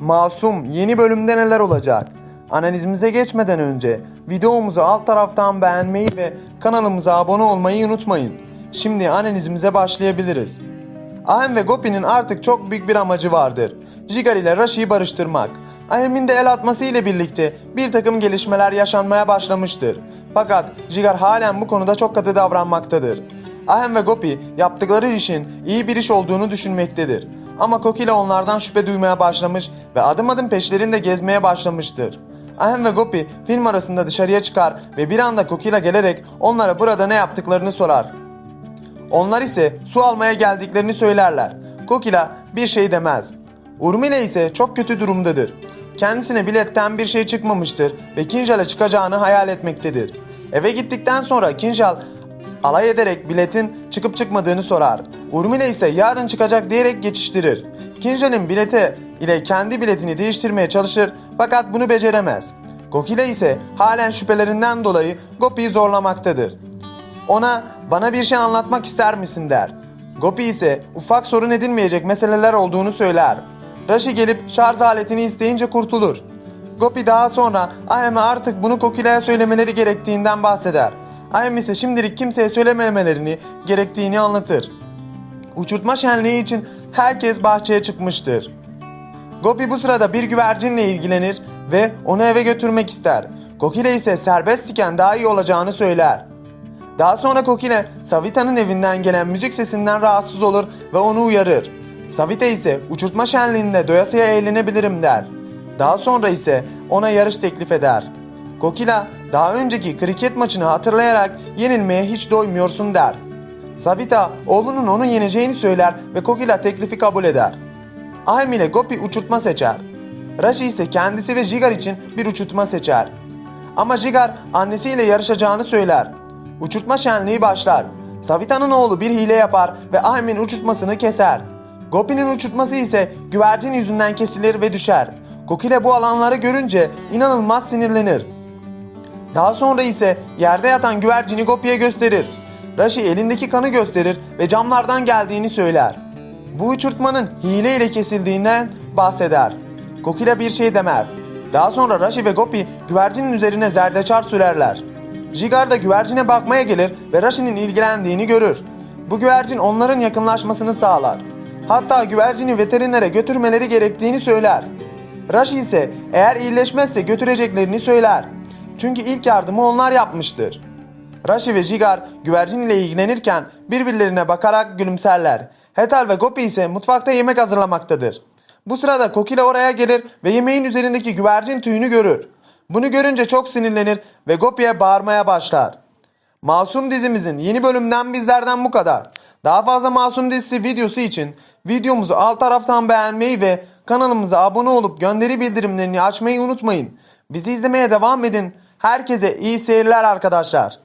Masum yeni bölümde neler olacak? Analizimize geçmeden önce videomuzu alt taraftan beğenmeyi ve kanalımıza abone olmayı unutmayın. Şimdi analizimize başlayabiliriz. Ahem ve Gopi'nin artık çok büyük bir amacı vardır. Jigar ile Rashi'yi barıştırmak. Ahem'in de el atması ile birlikte bir takım gelişmeler yaşanmaya başlamıştır. Fakat Jigar halen bu konuda çok katı davranmaktadır. Ahem ve Gopi yaptıkları işin iyi bir iş olduğunu düşünmektedir. Ama Kokila onlardan şüphe duymaya başlamış ve adım adım peşlerinde gezmeye başlamıştır. Ahem ve Gopi film arasında dışarıya çıkar ve bir anda Kokila gelerek onlara burada ne yaptıklarını sorar. Onlar ise su almaya geldiklerini söylerler. Kokila bir şey demez. Urmile ise çok kötü durumdadır. Kendisine biletten bir şey çıkmamıştır ve Kinjal'a çıkacağını hayal etmektedir. Eve gittikten sonra Kinjal alay ederek biletin çıkıp çıkmadığını sorar. Urmile ise yarın çıkacak diyerek geçiştirir. Kinjal'in bilete ile kendi biletini değiştirmeye çalışır fakat bunu beceremez. Kokila ise halen şüphelerinden dolayı Gopi'yi zorlamaktadır. Ona bana bir şey anlatmak ister misin der. Gopi ise ufak sorun edilmeyecek meseleler olduğunu söyler. Rashi gelip şarj aletini isteyince kurtulur. Gopi daha sonra Ahem'e artık bunu Kokila'ya söylemeleri gerektiğinden bahseder. Ahem ise şimdilik kimseye söylememelerini gerektiğini anlatır. Uçurtma şenliği için herkes bahçeye çıkmıştır. Gopi bu sırada bir güvercinle ilgilenir ve onu eve götürmek ister. Kokile ise serbest iken daha iyi olacağını söyler. Daha sonra Kokile, Savita'nın evinden gelen müzik sesinden rahatsız olur ve onu uyarır. Savita ise uçurtma şenliğinde doyasıya eğlenebilirim der. Daha sonra ise ona yarış teklif eder. Kokila daha önceki kriket maçını hatırlayarak yenilmeye hiç doymuyorsun der. Savita oğlunun onu yeneceğini söyler ve Kokila teklifi kabul eder. Ahem ile Gopi uçurtma seçer. Rashi ise kendisi ve Jigar için bir uçurtma seçer. Ama Jigar annesiyle yarışacağını söyler. Uçurtma şenliği başlar. Savita'nın oğlu bir hile yapar ve Ahem'in uçurtmasını keser. Gopi'nin uçurtması ise güvercin yüzünden kesilir ve düşer. Kokile bu alanları görünce inanılmaz sinirlenir. Daha sonra ise yerde yatan güvercini Gopi'ye gösterir. Rashi elindeki kanı gösterir ve camlardan geldiğini söyler. Bu uçurtmanın hile ile kesildiğinden bahseder. Kokila bir şey demez. Daha sonra Rashi ve Gopi güvercinin üzerine zerdeçar sürerler. Jigar da güvercine bakmaya gelir ve Rashi'nin ilgilendiğini görür. Bu güvercin onların yakınlaşmasını sağlar. Hatta güvercini veterinere götürmeleri gerektiğini söyler. Rashi ise eğer iyileşmezse götüreceklerini söyler. Çünkü ilk yardımı onlar yapmıştır. Rashi ve Jigar güvercin ile ilgilenirken birbirlerine bakarak gülümserler. Hetal ve Gopi ise mutfakta yemek hazırlamaktadır. Bu sırada Kokile oraya gelir ve yemeğin üzerindeki güvercin tüyünü görür. Bunu görünce çok sinirlenir ve Gopi'ye bağırmaya başlar. Masum dizimizin yeni bölümden bizlerden bu kadar. Daha fazla Masum dizisi videosu için videomuzu alt taraftan beğenmeyi ve kanalımıza abone olup gönderi bildirimlerini açmayı unutmayın. Bizi izlemeye devam edin. Herkese iyi seyirler arkadaşlar.